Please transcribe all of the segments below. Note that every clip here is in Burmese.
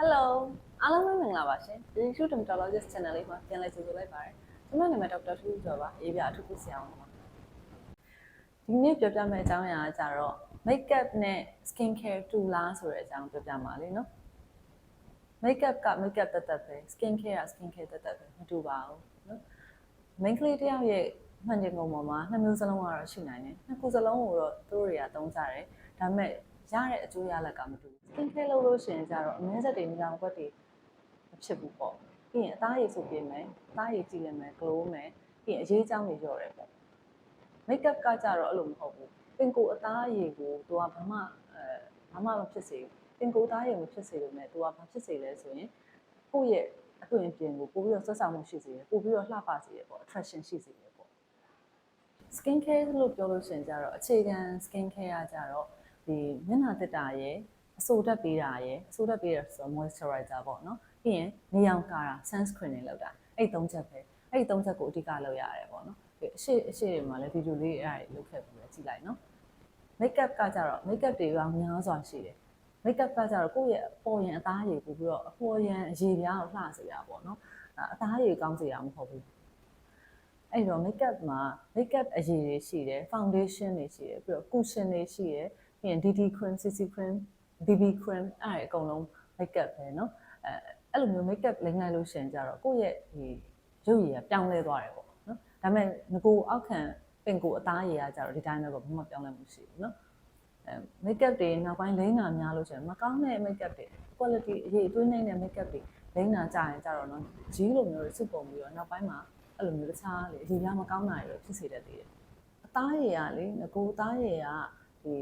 Hello အားလုံးပဲမင်္ဂလာပါရှင်ဒီ True Dermatologist Channel လေးမှာပြန်လည်ကြိုဆိုလိုက်ပါတယ်ကျွန်မနာမည်ဒေါက်တာထူးကျော်ပါရေးပြအထူးကုဆရာအောင်ပါဒီနေ့ပြောပြမယ့်အကြောင်းအရာကကြတော့ makeup နဲ့ skin care တူလားဆိုတဲ့အကြောင်းပြောပြမှာလေနော် makeup က makeup တက်တက်ပဲ skin care က skin care တက်တက်ပဲမတူပါဘူးနော် main ကလေးတစ်ယောက်ရဲ့မှန်တင်ကုန်ပေါ်မှာနှစ်မျိုးစလုံးကတော့ရှိနိုင်တယ်နှစ်ခုစလုံးကိုတော့သူတို့တွေကသုံးကြတယ်ဒါပေမဲ့ ရတဲ့အကျိုးရလက်ကမတူဘူး skin care လုပ်လို့ရှိရင်ကြတော့အမဲဆက်တွေမြောင်ကွက်တွေမဖြစ်ဘူးပေါ့ပြီးရင်အသားရည်ဆိုပြင်မယ်အသားရည်ကြည့်လိုက်မယ် glow မယ်ပြီးရင်အရေးအကြောင်းတွေလျော့တယ်ပေါ့ makeup ကကြတော့အဲ့လိုမဟုတ်ဘူးပင်ကိုအသားရည်ကိုသူကဘာမှအဲဘာမှမဖြစ်စေဘူးပင်ကိုအသားရည်မဖြစ်စေလို့ねသူကဘာဖြစ်စေလဲဆိုရင်ကိုယ့်ရဲ့အသွင်အပြင်ကိုပို့ပြီးတော့ဆက်ဆောင်မှုရှိစေတယ်ပို့ပြီးတော့လှပစေတယ်ပေါ့ attraction ရှိစေတယ်ပေါ့ skin care လို့ပြောလို့ရှိရင်ကြတော့အခြေခံ skin care ကကြတော့ ဒီမျက်နှာတက်တာရယ်အဆိုတက်ပေးတာရယ်အဆိုတက်ပေးရဆိုတော့ moisturizer ပေါ့နော်ပြီးရင်နေရောင်ကာတာ sunscreen တွေလောက်တာအဲ့သုံးချက်ပဲအဲ့သုံးချက်ကိုအဓိကလုပ်ရတယ်ပေါ့နော်ဒီအရှိအရှိတွေမှာလည်းဗီဒီယိုလေးအဲ့ဒါတွေလုပ်ခဲ့ပြီးတော့ကြည့်လိုက်နော် makeup ကကြတော့ makeup တွေကများစွာရှိတယ် makeup ကကြတော့ကိုယ့်ရဲ့အပေါ်ရင်အသားရည်ပို့ပြီးတော့အပေါ်ရင်အရည်ပြားကိုလှစေတာပေါ့နော်အသားရည်ကောင်းစေတာမဟုတ်ဘူးအဲ့တော့ makeup မှာ makeup အရည်တွေရှိတယ် foundation တွေရှိတယ်ပြီးတော့ cushion တွေရှိတယ် ပြီးရင် DD cream CC cream BB cream အဲ့ဒါအကုန်လုံး makeup ပဲเนาะအဲအဲ့လိုမျိုး makeup လိမ့်လိုက်လို့ရှိရင်ကြတော့ကိုယ့်ရဲ့ဒီရုပ်ရည်ကပြောင်းလဲသွားတယ်ပေါ့နော်ဒါပေမဲ့ငကိုအောက်ခံပင်ကိုအသားရည်ကကြတော့ဒီတိုင်းပဲပေါ့ဘာမှပြောင်းလဲမှုရှိဘူးเนาะအဲ makeup တွေနောက်ပိုင်းလိမ့်တာများလို့ရှိရင်မကောင်းတဲ့ makeup တွေ quality အရေးအသွေးနိုင်တဲ့ makeup တွေလိမ့်တာကြာရင်ကြတော့เนาะကြီးလိုမျိုးတွေစုပုံပြီးတော့နောက်ပိုင်းမှာအဲ့လိုမျိုးတခြားလေအရေးများမကောင်းတာတွေဖြစ်စေတတ်သေးတယ်အသားရည်ကလေငကိုအသားရည်ကဒီ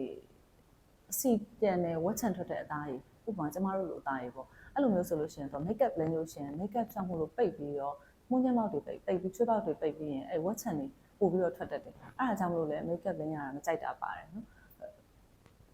အစီပြန်နေဝက်ချန်ထွက်တဲ့အသားရည်ဥပမာကျမတို့လိုအသားရည်ပေါ့အဲ့လိုမျိုးဆိုလို့ရှိရင်တော့ makeup လိမ့်လို့ရှိရင် makeup ဖြောင်းမှုလို့ပိတ်ပြီးတော့မှုညံ့မောက်တွေပိတ်ပိတ်ပြီးချွတ်ပေါက်တွေပိတ်ပြီးရင်အဲ့ဝက်ချန်တွေပို့ပြီးတော့ထွက်တတ်တယ်အဲ့ဒါကြောင့်မလို့လေ makeup လိမ့်ရတာမကြိုက်တာပါတယ်နော်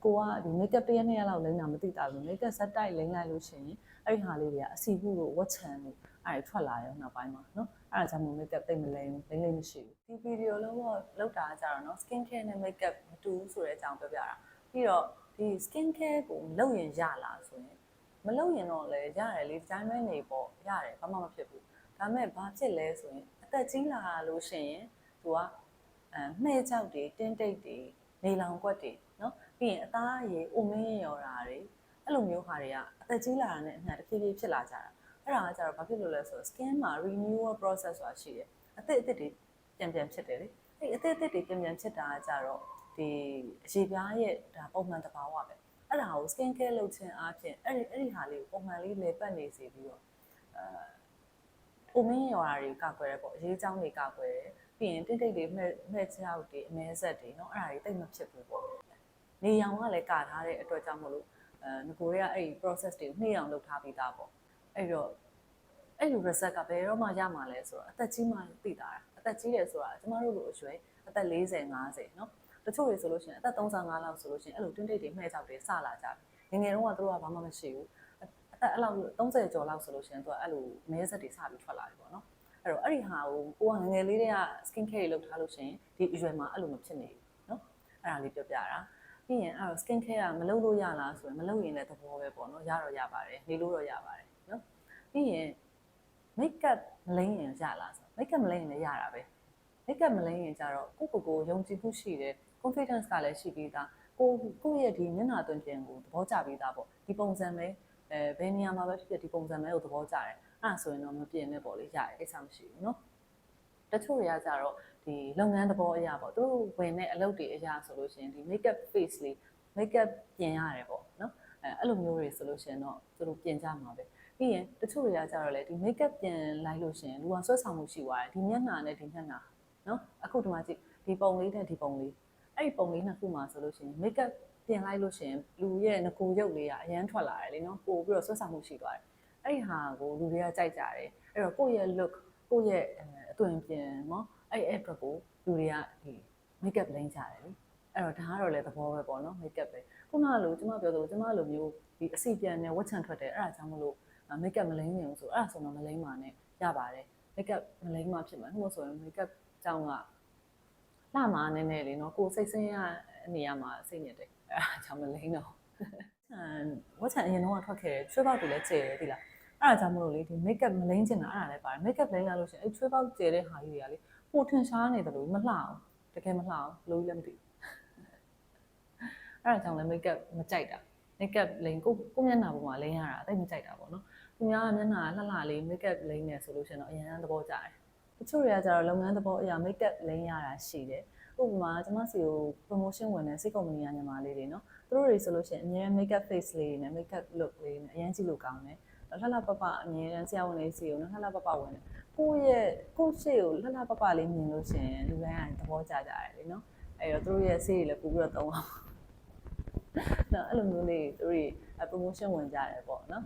ကိုကဒီ makeup တစ်ရက်နှစ်ရက်လောက်လိမ့်တာမသိတာဘူး makeup ဇက်တိုက်လိမ့်လိုက်လို့ရှိရင်အဲ့ဒီဟာလေးတွေကအစီဘူးလို့ဝက်ချန်လို့အဲ့ဒါထွက်လာရောနောက်ပိုင်းမှာနော်အဲ့ဒါကြောင့်မို့ makeup တိတ်မလိမ့်ဘူးလိမ့်လိမ့်မရှိဘူးဒီဗီဒီယိုလုံးတော့လောက်တာကြတော့နော် skin care နဲ့ makeup မတူဘူးဆိုတဲ့အကြောင်းပြောပြတာပြီးတော့ ဒီ skin care ကိုလုပ်ရင်ရလားဆိုရင်မလုပ်ရင်တော့လည်းရတယ်လေဒီတိုင်းပဲနေပေါ့ရတယ်ဘာမှမဖြစ်ဘူးဒါပေမဲ့ဘာဖြစ်လဲဆိုရင်အသက်ကြီးလာလို့ရှိရင်သူကအဲမှဲ့ကြောက်တွေတင်းတိတ်တွေနေလောင်ကွက်တွေနော်ပြီးရင်အသားအရည်အိုမင်းရော်တာတွေအဲ့လိုမျိုးဟာတွေကအသက်ကြီးလာတာနဲ့အမျှတဖြည်းဖြည်းဖြစ်လာကြတာအဲ့ဒါကကြတော့ဘာဖြစ်လို့လဲဆိုတော့ skin မှာ renewal process ဆိုတာရှိတယ်အသစ်အသစ်တွေပြန်ပြန်ဖြစ်တယ်လေအဲ့အသစ်အသစ်တွေပြန်ပြန်ဖြစ်တာကကြတော့ ဒီအရေပြားရဲ့ဒါပုံမှန်တဘာဝပဲအဲ့ဒါကို skin care လုပ်ခြင်းအပြင်အဲ့ဒီအဲ့ဒီဟာလေးကိုပုံမှန်လေးလေပတ်နေစေပြီးတော့အဲပုံမင်းရော်တာတွေကာကွယ်ရဲပေါ့အရေးကြောင်းတွေကာကွယ်ရဲပြီးရင်တိတ်တိတ်တွေမှဲ့မှဲ့ချောက်တွေအမဲဆက်တွေเนาะအဲ့ဒါတွေတိတ်မဖြစ်ဘူးပေါ့နေရောင်ကလည်းကာထားတဲ့အတွက်ကြောင့်မလို့အဲငကိုတွေကအဲ့ဒီ process တွေကိုနှိမ့်အောင်လုပ်ထားပြီးသားပေါ့အဲ့တော့အဲ့ဒီ result ကဘယ်တော့မှရမှာလဲဆိုတော့အသက်ကြီးမှသိတာအသက်ကြီးတယ်ဆိုတာကျမတို့လိုအရွယ်အသက်40 50เนาะ တချို့တွေဆိုလို့ရှိရင်အသက်35လောက်ဆိုလို့ရှိရင်အဲ့လိုတွင်းတိတ်တွေမှဲကြောက်တွေစလာကြပြီငငယ်တော့ကသူတို့ကဘာမှမရှိဘူးအသက်အဲ့လောက်30ကျော်လောက်ဆိုလို့ရှိရင်သူကအဲ့လိုမဲဆက်တွေစပြီးထွက်လာပြီပေါ့နော်အဲ့တော့အဲ့ဒီဟာကိုကိုကငငယ်လေးတည်းက skin care တွေလုပ်ထားလို့ရှိရင်ဒီအရွယ်မှာအဲ့လိုမဖြစ်နေဘူးနော်အဲ့ဒါလေးပြောပြတာပြီးရင်အဲ့တော့ skin care ကမလုပ်လို့ရလားဆိုရင်မလုပ်ရင်လည်းသဘောပဲပေါ့နော်ရတော့ရပါတယ်နေလို့တော့ရပါတယ်နော်ပြီးရင် make up မလိမ့်ရင်ရလားဆို make up မလိမ့်ရင်လည်းရတာပဲ make up မလိမ့်ရင်ကြတော့ကိုကိုကိုယုံကြည်မှုရှိတယ် confidence ကလည်းရှိပြီးသားကိုကိုရဲ့ဒီမျက်နှာသွင်းပြင်ကိုသဘောကျပြီးသားပေါ့ဒီပုံစံပဲအဲဘယ်နေရာမှာပဲဖြစ်ဖြစ်ဒီပုံစံပဲကိုသဘောကျတယ်အဲ့ဒါဆိုရင်တော့မပြင်နဲ့ပေါ့လေရတယ်အိတ်ဆမရှိဘူးเนาะတချို့တွေကကြတော့ဒီလုပ်ငန်းသဘောအရာပေါ့သူတို့ဝင်တဲ့အလုပ်တွေအရာဆိုလို့ရှိရင်ဒီ makeup face လေး makeup ပြင်ရတယ်ပေါ့နော်အဲအဲ့လိုမျိုးတွေဆိုလို့ရှိရင်တော့သူတို့ပြင်ကြမှာပဲပြီးရင်တချို့တွေကကြတော့လေဒီ makeup ပြင်လိုက်လို့ရှိရင်လူကဆွဲဆောင်မှုရှိသွားတယ်ဒီမျက်နှာနဲ့ဒီမျက်နှာနော်အခုဒီမှာကြည့်ဒီပုံလေးနဲ့ဒီပုံလေး အဲ့ဒီပုံလေးနှစ်ခုမှာဆိုလို့ရှိရင် makeup ပြင်လိုက်လို့ရှိရင်လူရဲ့ငကိုရုပ်လေးကအရန်ထွက်လာတယ်လေနော်ပို့ပြီးတော့ဆွဲဆောင်မှုရှိသွားတယ်အဲ့ဒီဟာကိုလူတွေကကြိုက်ကြတယ်အဲ့တော့ကိုယ့်ရဲ့ look ကိုယ့်ရဲ့အသွင်ပြင်နော်အဲ့အဲ့အတွက်ကိုလူတွေကဒီ makeup လိမ့်ကြတယ်လေအဲ့တော့ဒါကတော့လည်းသဘောပဲပေါ့နော် makeup ပဲခုနကလိုကျမပြောသလိုကျမလိုမျိုးဒီအစီပြန်နဲ့ဝတ်ချံထွက်တယ်အဲ့ဒါကြောင့်မလို့ makeup မလိမ့်နေဘူးဆိုအဲ့ဒါဆိုတော့မလိမ့်ပါနဲ့ရပါတယ် makeup မလိမ့်မှဖြစ်မှာဟုတ်ဆိုရင် makeup ကြောင့်က လှမှာနည်းနည်းလေးနော်ကိုစိတ်ဆင်းရနေရာမှာစိတ်ညစ်တယ်အဲ့ဒါကြောင့်မလိမ့်တော့ဝတ်ချန်အရင်တော့ထွက်ခဲ့တယ်ချွေးပေါက်တွေလည်းကျဲတယ်ဒီလားအဲ့ဒါကြောင့်မလို့လေဒီ makeup မလိမ့်ချင်တာအဲ့ဒါလည်းပါတယ် makeup လိမ့်လာလို့ရှိရင်အဲ့ချွေးပေါက်ကျဲတဲ့ဟာကြီးတွေကလေပိုထင်ရှားနေတယ်လို့မလှအောင်တကယ်မလှအောင်ဘလို့လည်းမသိဘူးအဲ့ဒါကြောင့်လည်း makeup မကြိုက်တာ makeup လိမ့်ကိုကိုမျက်နှာပေါ်မှာလိမ့်ရတာတိတ်မကြိုက်တာပေါ့နော်သူများကမျက်နှာလှလှလေး makeup လိမ့်နေဆိုလို့ရှိရင်တော့အရင်ကသဘောကျတယ် တချို့တွေကကျတော့လုပ်ငန်းသဘောအရာ makeup လိမ့်ရတာရှိတယ်ဥပမာကျွန်မစီကို promotion ဝင်တဲ့စိတ်ကုမ္ပဏီကညီမလေးတွေနော်သူတို့တွေဆိုလို့ရှိရင်အများ makeup face လေးတွေနဲ့ makeup look လေးနဲ့အရင်ကြည့်လို့ကောင်းတယ်လှလှပပအမြဲတမ်းဆရာဝန်လေးစီကိုနော်လှလှပပဝင်တယ်ကိုယ့်ရဲ့ကိုယ့်ရှေ့ကိုလှလှပပလေးမြင်လို့ရှိရင်လူတိုင်းကသဘောကျကြတယ်လေနော်အဲ့တော့သူတို့ရဲ့ဆေးတွေလည်းပို့ပြီးတော့သုံးအောင်နော်အဲ့လိုမျိုးလေးသူတို့ promotion ဝင်ကြတယ်ပေါ့နော်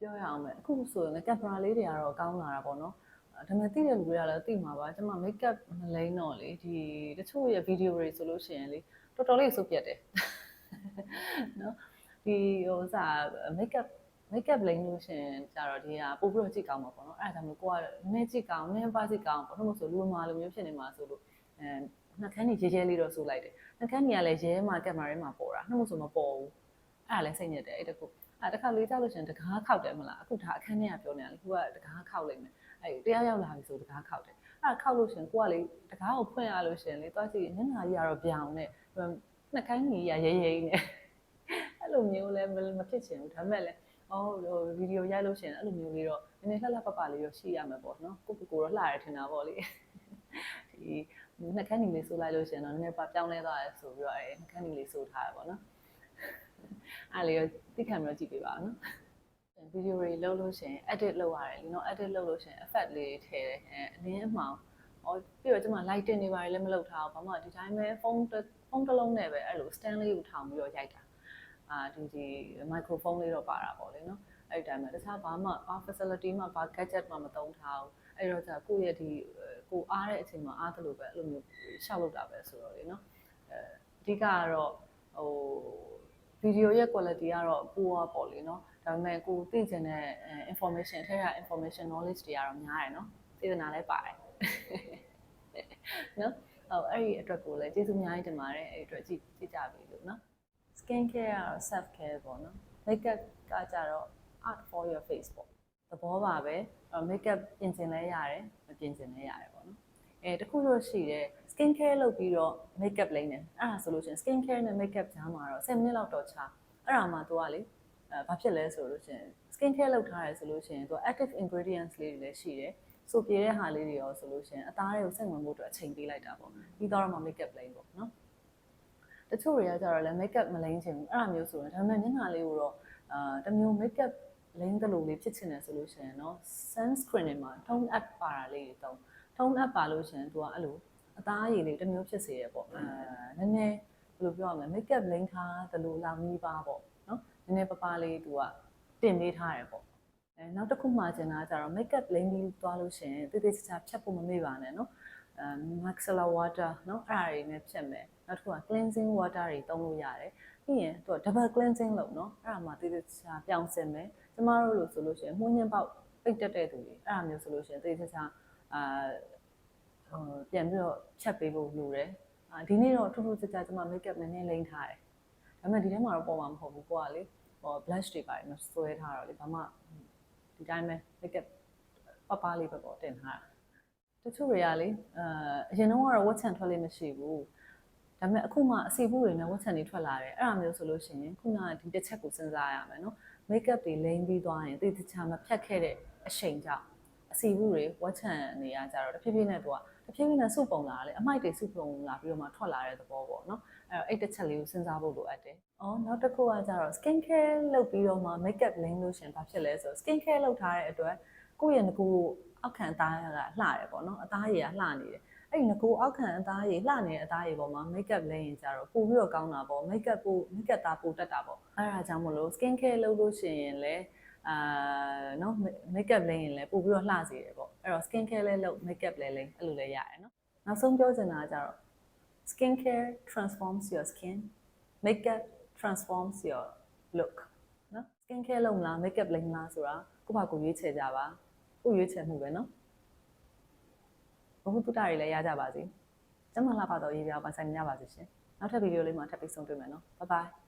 ပြောရအောင်မယ်အခုဆိုရင်ကင်မရာလေးတွေကတော့ကောင်းလာတာပေါ့နော် ဒါပေမဲ့သိတဲ့လူတွေကလည်းသိမှာပါကျွန်မ makeup မလိမ့်တော့လေဒီတချို့ရဲ့ video တွေဆိုလို့ရှိရင်လေတော်တော်လေးစုပ်ပြတ်တယ်နော်ဒီဟိုစား makeup makeup လိမ့်လို့ရှိရင်ကြတော့ဒီဟာပို့ပြီးတော့ကြည့်ကောင်းမှာပေါ့နော်အဲ့ဒါကြောင့်မို့ကိုကနည်းနည်းကြည့်ကောင်းနည်းပါးကြည့်ကောင်းဘာလို့မဆိုလူမာလိုမျိုးဖြစ်နေမှာဆိုလို့အဲနှာခမ်းကြီးရဲရဲလေးတော့ဆိုလိုက်တယ်နှာခမ်းကြီးကလည်းရဲမှာကင်မရာထဲမှာပေါ်တာနှုတ်မဆိုမပေါ်ဘူးအဲ့ဒါလည်းစိတ်ညစ်တယ်အဲ့တခုအဲ့တခါလေးကြောက်လို့ရှိရင်တကားခောက်တယ်မလားအခုဒါအခန်းထဲကပြောနေတာလေခုကတကားခောက်လိုက်မယ် အဲ့တရားရောက်လာပြီဆိုတကားခောက်တယ်အဲ့ခောက်လို့ရှိရင်ကိုကလေတကားကိုဖွင့်ရလို့ရှိရင်လေတွားကြည့်မျက်နှာကြီးကတော့ပြောင်နဲ့နှာခမ်းကြီးကရဲရဲနဲ့အဲ့လိုမျိုးလည်းမဖြစ်ချင်ဘူးဒါပေမဲ့လည်းအော်ဟိုဗီဒီယိုရိုက်လို့ရှိရင်အဲ့လိုမျိုးလေးတော့နည်းနည်းလှလှပပလေးတော့ရှိရမှာပေါ့နော်ကိုကိုကိုတော့လှရထင်တာပေါ့လေဒီနှာခမ်းကြီးလေးဆိုလိုက်လို့ရှိရင်တော့နည်းနည်းပါပြောင်းလဲသွားတယ်ဆိုပြီးတော့အဲနှာခမ်းကြီးလေးဆိုထားရပါတော့အဲ့လေးကိုသိခံပြီးတော့ကြည့်ပေးပါနော် ဗီဒီယိုတွေလုပ်လို့ရှိရင် edit လုပ်ရတယ်လीနော် edit လုပ်လို့ရှိရင် effect လေးထည့်တယ်အဲအနည်းအမှောင်ဟောပြီးတော့ကျွန်မ lighting တွေပါတယ်လည်းမလုပ်ထားဘူးဘာမှဒီတိုင်းပဲဖုန်းဖုန်းတစ်လုံးနဲ့ပဲအဲ့လို stand လေးကိုထောင်ပြီးတော့ရိုက်တာအာဒီဒီ microphone လေးတော့ပါတာပေါ့လေနော်အဲ့ဒီတိုင်းမှာတခြားဘာမှဘာ facility မှဘာ gadget မှမသုံးထားဘူးအဲ့တော့じゃကိုယ့်ရဲ့ဒီကိုအားတဲ့အချိန်မှာအားသလိုပဲအဲ့လိုမျိုးရှောက်လုပ်တာပဲဆိုတော့လေနော်အဲအဓိကကတော့ဟိုဗီဒီယိုရဲ့ quality ကတော့ပိုးอ่ะပေါ့လေနော် ဒါပေမဲ့ကိုသိချင်တဲ့ information ထဲက information knowledge တွေကတော့များတယ်နော်စေတနာလည်းပါတယ်နော်ဟိုအဲ့ဒီအတွက်ကိုလည်းကျေးဇူးအများကြီးတင်ပါတယ်အဲ့ဒီအတွက်ကြည့်ကြည့်ကြပြီလို့နော် skin care ကတော့ self care ပေါ့နော် makeup ကကြတော့ art for your face ပေါ့သဘောပါပဲ makeup ပြင်ဆင်လဲရတယ်မပြင်ဆင်လဲရတယ်ပေါ့နော်အဲတခုလို့ရှိတယ် skin care လုပ်ပြီးတော့ makeup လိမ့်တယ်အဲ့ဒါဆိုလို့ရှိရင် skin care နဲ့ makeup ကြားမှာတော့10မိနစ်လောက်တော့ချအဲ့ဒါမှ तू ကလေ အဲဘာဖြစ်လဲဆိုလို့ရှင် skin care လုပ်ထားရဆိုလို့ရှင်သူ active ingredients လေးတွေလည်းရှိတယ်ဆိုပြေတဲ့ဟာလေးတွေရောဆိုလို့ရှင်အသားတွေကိုစိတ်ဝင်ဖို့အတွက်အချိန်ပေးလိုက်တာပေါ့ပြီးတော့မှ makeup လိမ့်ပေါ့နော်တချို့တွေကကြတော့လည်း makeup မလိမ့်ချင်ဘူးအဲ့ဒါမျိုးဆိုရင်ဒါပေမဲ့မျက်နှာလေးကိုတော့အာတမျိုး makeup လိမ့်သလိုလေးဖြစ်ချင်တယ်ဆိုလို့ရှင်နော် sunscreen တွေမှာ tone up ပါတာလေးတွေတုံး tone up ပါလို့ရှင်သူကအဲ့လိုအသားရည်လေးတမျိုးဖြစ်စေရပေါ့အဲနည်းနည်းဘယ်လိုပြောရမလဲ makeup လိမ့်ထားသလိုလာမီးပါပေါ့ နည်းနည်းပါးပါးလေးသူကတင်ပေးထားတယ်ပေါ့အဲနောက်တစ်ခုမှကျင်တာကျတော့ make up blend ပြီးသွားလို့ရှင်တိတိကျကျဖြတ်ဖို့မမေ့ပါနဲ့နော်အဲ maxilla water နော်အဲ့ဒါတွေနဲ့ဖြတ်မယ်နောက်တစ်ခုက cleansing water တွေသုံးလို့ရတယ်ပြီးရင်သူက double cleansing လုပ်နော်အဲ့ဒါမှတိတိကျကျပြောင်းစင်မယ်ကျမတို့လို့ဆိုလို့ရှင်မှုညံပေါက်ပိတ်တက်တဲ့သူတွေအဲ့ဒါမျိုးဆိုလို့ရှင်တိတိကျကျအာဟိုပြန်ပြီးတော့ချက်ပေးဖို့လိုတယ်ဒီနေ့တော့ထူးထူးခြားခြားကျွန်မ make up နည်းနည်းလိမ့်ထားတယ် ဒါပေမဲ့ဒီထဲမှာတော့ပေါ်မှာမဟုတ်ဘူးကိုကလေဟို blush တွေပါတယ်မဆွဲထားတော့လေဘာမှဒီတိုင်းပဲ makeup ပပလေးပဲပေါ့တင်ထားတာတချို့တွေကလေအာအရင်တော့ကတော့ဝတ်ချန်ထွက်လေးမရှိဘူးဒါပေမဲ့အခုမှအစီဘူးတွေနဲ့ဝတ်ချန်တွေထွက်လာတယ်အဲ့ဒါမျိုးဆိုလို့ရှိရင်ခုနကဒီတစ်ချက်ကိုစဉ်းစားရမယ်နော် makeup တွေလိမ့်ပြီးသွားရင်တိတိကျကျမဖြတ်ခဲ့တဲ့အချိန်ကြောင့်အစီဘူးတွေဝတ်ချန်နေရကြတော့တဖြည်းဖြည်းနဲ့တော့တဖြည်းဖြည်းနဲ့စုပုံလာတယ်အမိုက်တွေစုပုံလာပြီးတော့မှထွက်လာတဲ့သဘောပေါ့နော် အဲ့တော့အဲ့တစ်ချက်လေးကိုစဉ်းစားဖို့လိုအပ်တယ်။အော်နောက်တစ်ခုကကြတော့ skin care လုပ်ပြီးတော့မှ makeup လိမ့်လို့ရှင်ဘာဖြစ်လဲဆိုတော့ skin care လုပ်ထားတဲ့အတွက်ကိုယ့်ရဲ့ငကူအောက်ခံအသားကလှတယ်ပေါ့နော်အသားရည်ကလှနေတယ်အဲ့ဒီငကိုအောက်ခံအသားရည်လှနေတဲ့အသားရည်ပေါ်မှာ makeup လဲရင်ကြတော့ပိုပြီးတော့ကောင်းတာပေါ့ makeup ပို makeup သားပိုတက်တာပေါ့အဲ့ဒါကြောင့်မလို့ skin care လုပ်လို့ရှိရင်လည်းအာနော် makeup လဲရင်လည်းပိုပြီးတော့လှစေတယ်ပေါ့အဲ့တော့ skin care လဲလုပ် makeup လဲလဲအဲ့လိုလဲရတယ်နော်နောက်ဆုံးပြောချင်တာကကြတော့ skin care transforms your skin makeup transforms your look နော် skin care လုပ်မလား makeup လိမ့်မလားဆိုတာကိုယ့်ဘာကိုရွေးချယ်ကြပါကိုရွေးချယ်မှုပဲနော်ဘဟုတုတ္တတွေလည်းရကြပါစေကျမလာပါတော့ရေးပြပါဆိုင်ကြပါစေရှင်နောက်ထပ်ဗီဒီယိုလေးမှာထပ်ပြီးဆုံတွေ့မယ်နော် bye bye